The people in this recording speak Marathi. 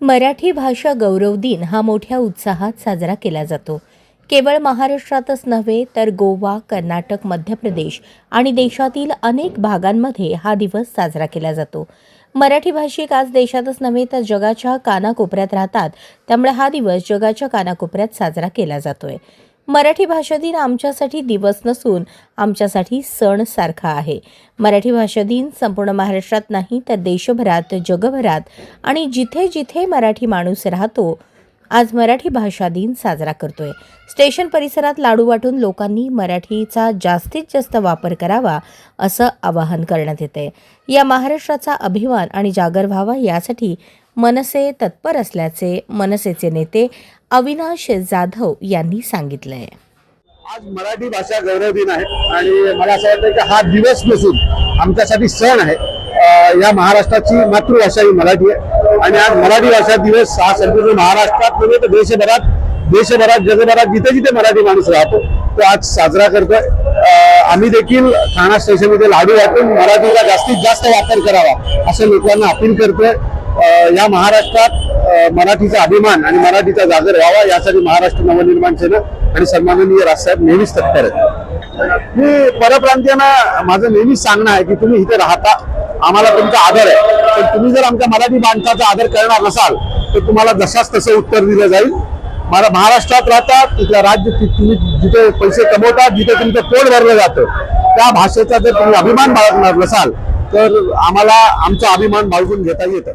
मराठी भाषा गौरव दिन हा मोठ्या उत्साहात साजरा केला जातो. केवळ महाराष्ट्रातच नव्हे तर गोवा कर्नाटक मध्य प्रदेश आणि देशातील अनेक भागांमध्ये हा दिवस साजरा केला जातो. मराठी भाषिक आज देशातच नव्हे तर जगाच्या कानाकोपऱ्यात राहतात. त्यामुळे हा दिवस जगाच्या कानाकोपऱ्यात साजरा केला जातोय. मराठी भाषा दिन आमच्यासाठी दिवस नसून आमच्यासाठी सण सारखा आहे. मराठी भाषा दिन संपूर्ण महाराष्ट्रात नाही तर देशभरात जगभरात आणि जिथे जिथे मराठी माणूस राहतो आज मराठी भाषा दिन साजरा करतोय. स्टेशन परिसरात लाडू वाटून लोकांनी मराठीचा जास्तीत जास्त वापर करावा असं आवाहन करण्यात येते या महाराष्ट्राचा अभिमान आणि जागर व्हावा यासाठी मनसे तत्पर असल्याचे मनसेचे नेते अविनाश जाधव यांनी सांगितलंय. आज मराठी भाषा गौरव दिन आहे आणि मला असं वाटतं की हा दिवस नसून आमच्यासाठी सण आहे. या महाराष्ट्राची मातृभाषा ही मराठी आहे. आणि आज मराठी भाषा दिवस हा संपूर्ण महाराष्ट्रात नव्हे तर देशभरात देशभरात जगभरात जिथे जिथे मराठी माणूस राहतो तो आज साजरा करतोय. आम्ही देखील ठाणा स्टेशनमध्ये लाडू वाटून मराठीला जास्तीत जास्त वापर करावा असं लोकांना अपील करतोय. या महाराष्ट्रात मराठीचा अभिमान आणि मराठीचा जागर व्हावा यासाठी महाराष्ट्र नवनिर्माण सेना आणि सन्माननीय राजसाहेब नेहमीच तत्पर आहेत. मी परप्रांतीयांना माझं नेहमीच सांगणं आहे की तुम्ही इथे राहता आम्हाला तुमचा आदर आहे. पण तुम्ही जर आमच्या मराठी माणसाचा आदर करणार नसाल तर तुम्हाला जशाच तसं उत्तर दिलं जाईल. मला महाराष्ट्रात राहतात तिथल्या राज्य तुम्ही जिथे पैसे कमवतात जिथे तुमचं पोट भरलं जातं त्या भाषेचा जर तुम्ही अभिमान बाळगणार नसाल तर आम्हाला आमचा अभिमान बाळगून घेता येतं.